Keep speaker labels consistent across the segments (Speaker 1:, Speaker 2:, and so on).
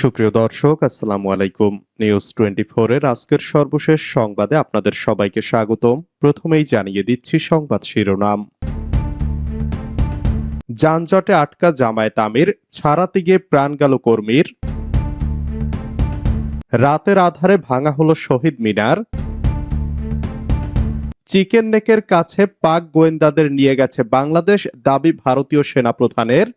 Speaker 1: সুপ্রিয় দর্শক, আসসালামু আলাইকুম। নিউজ টোয়েন্টি এর আজকের সর্বশেষ সংবাদে আপনাদের সবাইকে স্বাগতম। প্রথমেই জানিয়ে দিচ্ছি সংবাদ শিরোনাম। যানজটে আটকা জামায়াত আমির, ছাড়াতে গিয়ে প্রাণ গেল কর্মীর। রাতের আধারে ভাঙা হলো শহীদ মিনার। চিকেন নেকের কাছে পাক গোয়েন্দাদের নিয়ে গেছে বাংলাদেশ দাবি ভারতীয় সেনাপ্রধানের।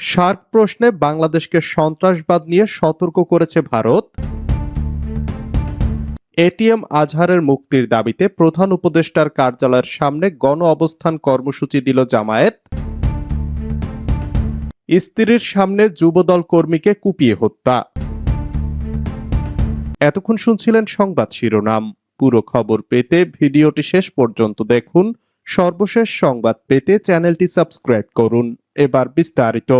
Speaker 1: সার্ক প্রশ্নে বাংলাদেশকে সন্ত্রাসবাদ নিয়ে সতর্ক করেছে ভারত। এটিএম আজহারের মুক্তির দাবিতে প্রধান উপদেষ্টার কার্যালয়ের সামনে গণ অবস্থান কর্মসূচি দিল জামায়াত। স্ত্রীর সামনে যুবদল কর্মীকে কুপিয়ে হত্যা। এতক্ষণ শুনছিলেন সংবাদ শিরোনাম। পুরো খবর পেতে ভিডিওটি শেষ পর্যন্ত দেখুন। সর্বশেষ সংবাদ পেতে চ্যানেলটি সাবস্ক্রাইব করুন। এবার বিস্তারিত।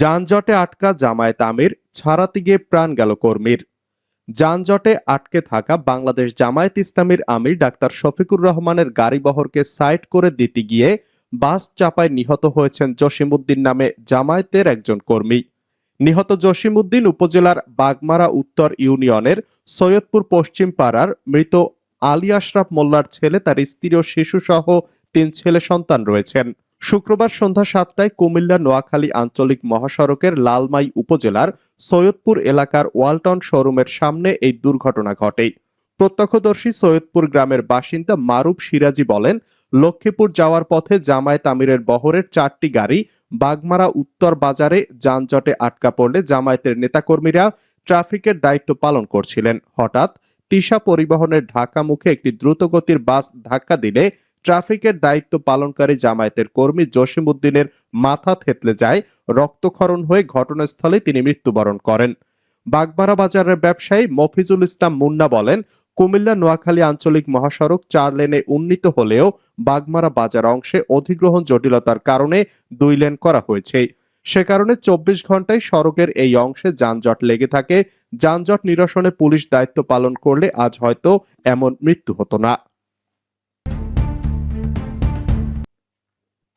Speaker 1: যানজটে আটকা জামায়াত আমির ছাড়াতে গিয়ে প্রাণ গেল কর্মীর। যানজটে আটকে থাকা বাংলাদেশ জামায়াত ইসলামীর আমির ডাক্তার শফিকুর রহমানের গাড়িবহরকে সাইড করে দিতে গিয়ে বাস চাপায় নিহত হয়েছেন জসিমউদ্দিন নামে জামায়াতের একজন কর্মী। নিহত জসিমউদ্দিন উপজেলার বাগমারা উত্তর ইউনিয়নের সৈয়দপুর পশ্চিম পাড়ার মৃত আলী আশরাফ মোল্লার ছেলে, তার স্ত্রী ও শিশু সহ তিন ছেলে সন্তান রয়েছেন। শুক্রবার সন্ধ্যা সাতটায় কুমিল্লা নোয়াখালী আঞ্চলিক মহাসড়কের লালমাই উপজেলার সৈয়দপুর এলাকার ওয়ালটন শোরুমের সামনে এই দুর্ঘটনা ঘটে। প্রত্যক্ষদর্শী সৈয়দপুর গ্রামের বাসিন্দা মারুফ সিরাজি বলেন, লক্ষ্মীপুর যাওয়ার পথে জামায়াত আমিরের বহরের চারটি গাড়ি বাগমারা উত্তর বাজারে যানজটে আটকা পড়লে জামায়াতের নেতাকর্মীরা ট্রাফিকের দায়িত্ব পালন করছিলেন। হঠাৎ তিশা পরিবহনের ঢাকা মুখে একটি দ্রুতগতির বাস ধাক্কা দিলে ট্রাফিকের দায়িত্ব পালনকারী জামায়াতের কর্মী জসিমউদ্দিনের মাথা থেতলে যায়, রক্তক্ষরণ হয়ে ঘটনাস্থলে তিনি মৃত্যুবরণ করেন। বাগবাড়া বাজারের ব্যবসায়ী মফিজুল ইসলাম মুন্না বলেন, কুমিল্লা নোয়াখালী আঞ্চলিক মহাসড়ক চার লেনে উন্নীত হলেও বাগমারা বাজার অংশে অধিগ্রহণ জটিলতার কারণে দুই লেন করা হয়েছে। সে কারণে চব্বিশ ঘন্টায় সড়কের এই অংশে যানজট লেগে থাকে। যানজট নিরসনে পুলিশ দায়িত্ব পালন করলে আজ হয়তো এমন মৃত্যু হতো না।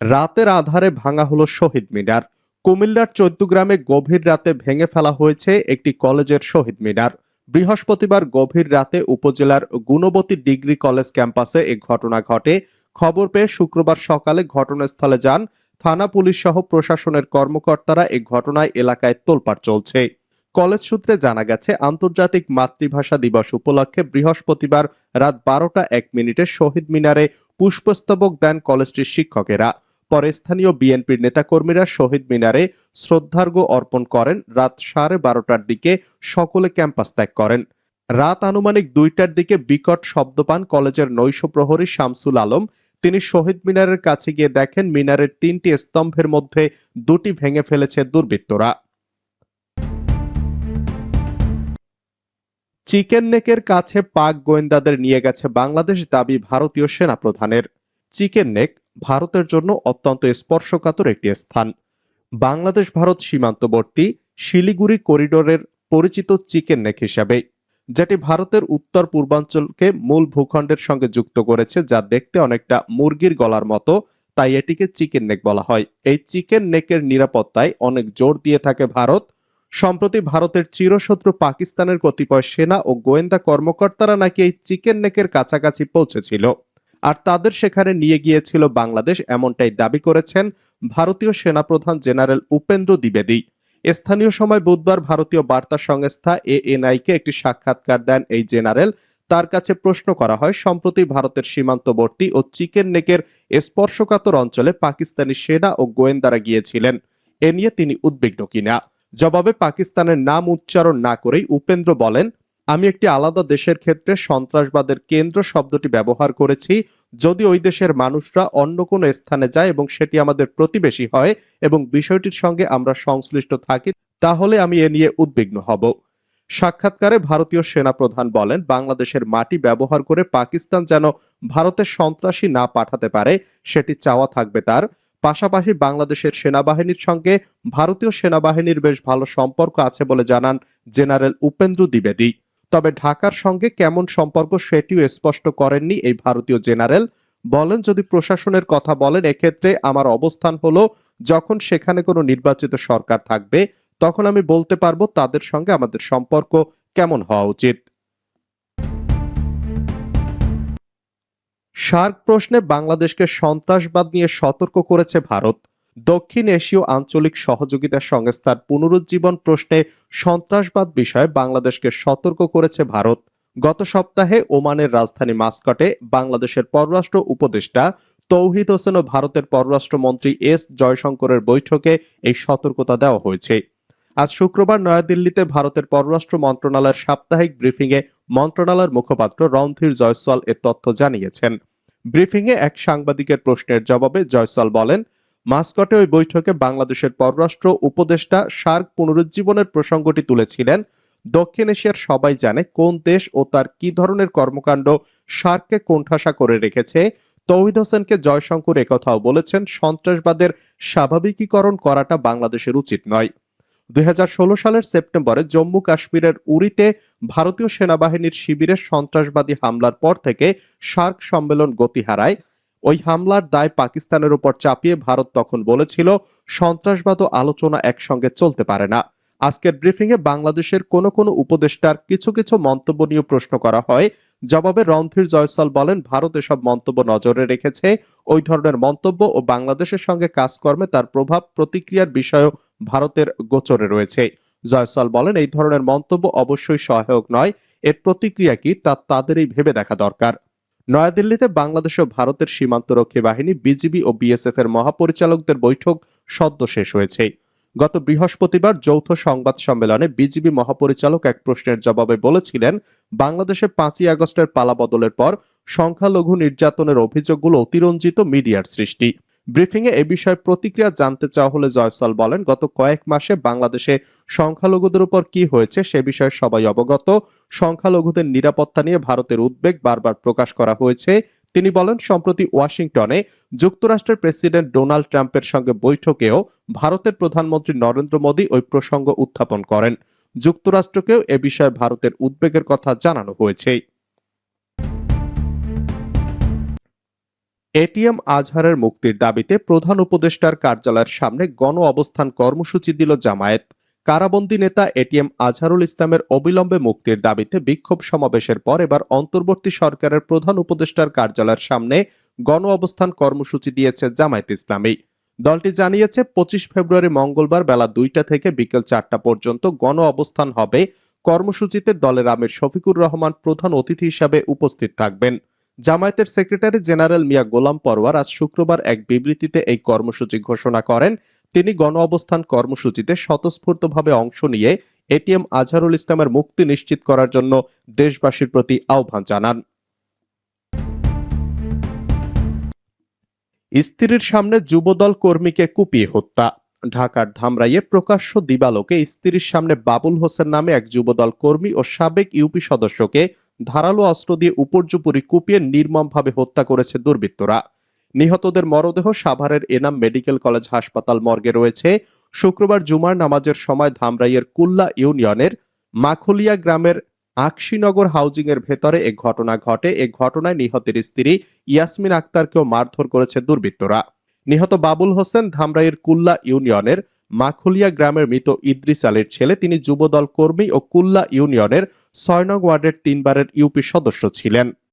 Speaker 1: রাতের আধারে ভাঙা হলো শহীদ মিনার। কুমিল্লার চৌদ্দগ্রামে গভীর রাতে ভেঙে ফেলা হয়েছে একটি কলেজের শহীদ মিনার। বৃহস্পতিবার গভীর রাতে উপজেলার গুণবতী ডিগ্রি কলেজ ক্যাম্পাসে এ ঘটনা ঘটে। খবর পেয়ে শুক্রবার সকালে ঘটনাস্থলে যান থানা পুলিশ সহ প্রশাসনের কর্মকর্তারা এ ঘটনায় এলাকায় তোলপাড় চলছে। কলেজ সূত্রে জানা গেছে, আন্তর্জাতিক মাতৃভাষা দিবস উপলক্ষে বৃহস্পতিবার রাত বারোটা এক মিনিটে শহীদ মিনারে পুষ্পস্তবক দেন কলেজটির শিক্ষকেরা। পরে স্থানীয় বিএনপির নেতাকর্মীরা শহীদ মিনারে শ্রদ্ধার্ঘ্য অর্পণ করেন। রাত সাড়ে বারোটার দিকে সকলে ক্যাম্পাস ত্যাগ করেন। রাত আনুমানিক দুইটার দিকে বিকট শব্দ পান কলেজের নৈশ প্রহরী শামসুল আলম তিনি শহীদ মিনারের কাছে গিয়ে দেখেন মিনারের তিনটি স্তম্ভের মধ্যে দুটি ভেঙে ফেলেছে দুর্বৃত্তরা। চিকেন নেকের কাছে পাক গোয়েন্দাদের নিয়ে গেছে বাংলাদেশ দাবি ভারতীয় সেনা প্রধানের চিকেন নেক ভারতের জন্য অত্যন্ত স্পর্শকাতর একটি স্থান। বাংলাদেশ ভারত সীমান্তবর্তী শিলিগুড়ি করিডোরের পরিচিত চিকেন নেক হিসাবে। যেটি ভারতের উত্তর পূর্বাঞ্চলকে মূল ভূখণ্ডের সঙ্গে যুক্ত করেছে, যা দেখতে অনেকটা মুরগির গলার মতো, তাই এটিকে চিকেন নেক বলা হয়। এই চিকেন নেকের নিরাপত্তায় অনেক জোর দিয়ে থাকে ভারত। সম্প্রতি ভারতের চিরশত্রু পাকিস্তানের কতিপয় সেনা ও গোয়েন্দা কর্মকর্তারা নাকি এই চিকেন নেকের কাছাকাছি পৌঁছেছিল। আর তাদের সেখানে নিয়ে গিয়েছিল বাংলাদেশ, এমনটাই দাবি করেছেন ভারতীয় সেনাপ্রধান জেনারেল উপেন্দ্র দ্বিবেদী। স্থানীয় সময় বুধবার ভারতীয় বার্তা সংস্থা এএনআইকে একটি সাক্ষাৎকার দেন এই জেনারেল। তার কাছে প্রশ্ন করা হয়, সম্প্রতি ভারতের সীমান্তবর্তী ও চিকেন নেকের স্পর্শকাতর অঞ্চলে পাকিস্তানি সেনা ও গোয়েন্দারা গিয়েছিলেন। এ নিয়ে তিনি উদ্বিগ্ন কিনা? জবাবে পাকিস্তানের নাম উচ্চারণ না করেই উপেন্দ্র বলেন আমি একটি আলাদা দেশের ক্ষেত্রে সন্ত্রাসবাদের কেন্দ্র শব্দটি ব্যবহার করেছি, যদি ওই দেশের মানুষরা অন্য কোনো স্থানে যায় এবং সেটি আমাদের প্রতিবেশী হয় এবং বিষয়টির সঙ্গে আমরা সংশ্লিষ্ট থাকি, তাহলে আমি এ নিয়ে উদ্বিগ্ন হব। সাক্ষাৎকারে ভারতীয় সেনাপ্রধান বলেন, বাংলাদেশের মাটি ব্যবহার করে পাকিস্তান যেন ভারতের সন্ত্রাসী না পাঠাতে পারে, সেটি চাওয়া থাকবে তার। পাশাপাশি বাংলাদেশের সেনাবাহিনীর সঙ্গে ভারতীয় সেনাবাহিনীর বেশ ভালো সম্পর্ক আছে বলে জানান জেনারেল উপেন্দ্র দ্বিবেদী। তবে ঢাকার সঙ্গে কেমন সম্পর্ক সেটিও স্পষ্ট করেননি এই ভারতীয় জেনারেল। বলেন, যদি প্রশাসনের কথা বলেন, এক্ষেত্রে আমার অবস্থান হলো, যখন সেখানে কোনো নির্বাচিত সরকার থাকবে, তখন আমি বলতে পারব তাদের সঙ্গে আমাদের সম্পর্ক কেমন হওয়া উচিত। সার্ক প্রশ্নে বাংলাদেশকে সন্ত্রাসবাদ নিয়ে সতর্ক করেছে ভারত। দক্ষিণ এশীয় আঞ্চলিক সহযোগিতা সংস্থার পুনরুজ্জীবন প্রশ্নে সন্ত্রাসবাদ বিষয়ে বাংলাদেশকে সতর্ক করেছে ভারত। গত সপ্তাহে ওমানের রাজধানী মাস্কটে বাংলাদেশের পররাষ্ট্র উপদেষ্টা তৌহিদ হোসেন ও ভারতের পররাষ্ট্রমন্ত্রী এস জয়শঙ্করের বৈঠকে এই সতর্কতা দেওয়া হয়েছে। আজ শুক্রবার নয়াদিল্লিতে ভারতের পররাষ্ট্র মন্ত্রণালয়ের সাপ্তাহিক ব্রিফিংয়ে মন্ত্রণালয়ের মুখপাত্র রণধীর জয়সওয়াল এ তথ্য জানিয়েছেন। ব্রিফিংয়ে এক সাংবাদিকের প্রশ্নের জবাবে জয়সওয়াল বলেন মাস্কটে ওই বৈঠকে বাংলাদেশের পররাষ্ট্র উপদেষ্টা সার্ক পুনরুজ্জীবনের প্রসঙ্গটি তুলেছিলেন। দক্ষিণ এশিয়ার সবাই জানে কোন দেশ ও তার কি ধরনের কর্মকাণ্ড সার্ককে কোণঠাসা করে রেখেছে। তৌহিদ হোসেনকে জয়শঙ্কর একথাও বলেছেন, সন্ত্রাসবাদের স্বাভাবিকীকরণ করাটা বাংলাদেশের উচিত নয়। দুই সালের সেপ্টেম্বরে জম্মু কাশ্মীরের উরিতে ভারতীয় সেনাবাহিনীর শিবিরে সন্ত্রাসবাদী হামলার পর থেকে সার্ক সম্মেলন গতি হারায়। ওই হামলার দায় পাকিস্তানের উপর চাপিয়ে ভারত তখন বলেছিল, সন্ত্রাসবাদ ও আলোচনা একসঙ্গে চলতে পারে না। আজকের ব্রিফিংয়ে বাংলাদেশের কোনো কোনো উপদেষ্টার কিছু কিছু মন্তব্য নিয়ে প্রশ্ন করা হয়। জবাবে রণধীর জয়সল বলেন, ভারত এসব মন্তব্য নজরে রেখেছে। ওই ধরনের মন্তব্য ও বাংলাদেশের সঙ্গে কাজকর্মে তার প্রভাব প্রতিক্রিয়ার বিষয়ও ভারতের গোচরে রয়েছে। জয়সল বলেন, এই ধরনের মন্তব্য অবশ্যই সহায়ক নয়। এর প্রতিক্রিয়া কি তা তাদেরই ভেবে দেখা দরকার। নয়াদিল্লিতে বাংলাদেশ ও ভারতের সীমান্তরক্ষী বাহিনী, বিজিবি ও বিএসএফ এর মহাপরিচালকদের বৈঠক সদ্য শেষ হয়েছে। গত বৃহস্পতিবার যৌথ সংবাদ সম্মেলনে বিজিবি মহাপরিচালক এক প্রশ্নের জবাবে বলেছিলেন, বাংলাদেশে পাঁচই আগস্টের পালাবদলের পর সংখ্যালঘু নির্যাতনের অভিযোগগুলো অতিরঞ্জিত মিডিয়ার সৃষ্টি। ব্রিফিংয়ে এ বিষয়ে প্রতিক্রিয়া জানতে চাওয়া হলে জয়সল বলেন, গত কয়েক মাসে বাংলাদেশে সংখ্যালঘুদের উপর কি হয়েছে সে বিষয়ে সবাই অবগত। সংখ্যালঘুদের নিরাপত্তা নিয়ে ভারতের উদ্বেগ বারবার প্রকাশ করা হয়েছে। তিনি বলেন, সম্প্রতি ওয়াশিংটনে যুক্তরাষ্ট্রের প্রেসিডেন্ট ডোনাল্ড ট্রাম্পের সঙ্গে বৈঠকেও ভারতের প্রধানমন্ত্রী নরেন্দ্র মোদী ওই প্রসঙ্গ উত্থাপন করেন। যুক্তরাষ্ট্রকেও এ বিষয়ে ভারতের উদ্বেগের কথা জানানো হয়েছে। এটিএম আজহারের মুক্তির দাবিতে প্রধান উপদেষ্টার কার্যালয়ের সামনে গণ অবস্থান কর্মসূচি দিল জামায়াত। কারাবন্দী নেতা এটিএম আজহারুল ইসলামের অবিলম্বে মুক্তির দাবিতে বিক্ষোভ সমাবেশের পর এবার অন্তর্বর্তী সরকারের প্রধান উপদেষ্টার কার্যালয়ের সামনে গণ অবস্থান কর্মসূচি দিয়েছে জামায়াত ইসলামী। দলটি জানিয়েছে, পঁচিশ ফেব্রুয়ারি মঙ্গলবার বেলা দুইটা থেকে বিকেল চারটা পর্যন্ত গণ অবস্থান হবে। কর্মসূচিতে দলের আমির শফিকুর রহমান প্রধান অতিথি হিসাবে উপস্থিত থাকবেন। জামায়াতের সেক্রেটারি জেনারেল মিয়া গোলাম পরওয়ার আজ শুক্রবার এক বিবৃতিতে এই কর্মসূচি ঘোষণা করেন। তিনি গণ অবস্থান কর্মসূচিতে স্বতঃস্ফূর্তভাবে অংশ নিয়ে এটিএম আজহারুল ইসলামের মুক্তি নিশ্চিত করার জন্য দেশবাসীর প্রতি আহ্বান জানান। স্ত্রীর সামনে যুবদল কর্মীকে কুপিয়ে হত্যা। ঢাকার ধামরাইয়ে প্রকাশ্য দিবালোকে স্ত্রীর সামনে বাবুল হোসেন নামে এক যুবদল কর্মী ও সাবেক ইউপি সদস্যকে ধারালো অস্ত্র দিয়ে উপর্যুপুরি কুপিয়ে নির্মমভাবে হত্যা করেছে দুর্বৃত্তরা। নিহতদের মরদেহ সাভারের এনাম মেডিকেল কলেজ হাসপাতাল মর্গে রয়েছে। শুক্রবার জুমার নামাজের সময় ধামরাইয়ের কুল্লা ইউনিয়নের মাখুলিয়া গ্রামের আকশিনগর হাউজিং এর ভেতরে এ ঘটনা ঘটে। এ ঘটনায় নিহতের স্ত্রী ইয়াসমিন আক্তারকেও মারধর করেছে দুর্বৃত্তরা। নিহত বাবুল হোসেন ধামরাইয়ের কুল্লা ইউনিয়নের মাখুলিয়া গ্রামের মৃত ইদ্রিস আলীর ছেলে, তিনি যুবদল কর্মী ও কুল্লা ইউনিয়নের ছয় নং ওয়ার্ডের তিনবারের ইউপি সদস্য ছিলেন।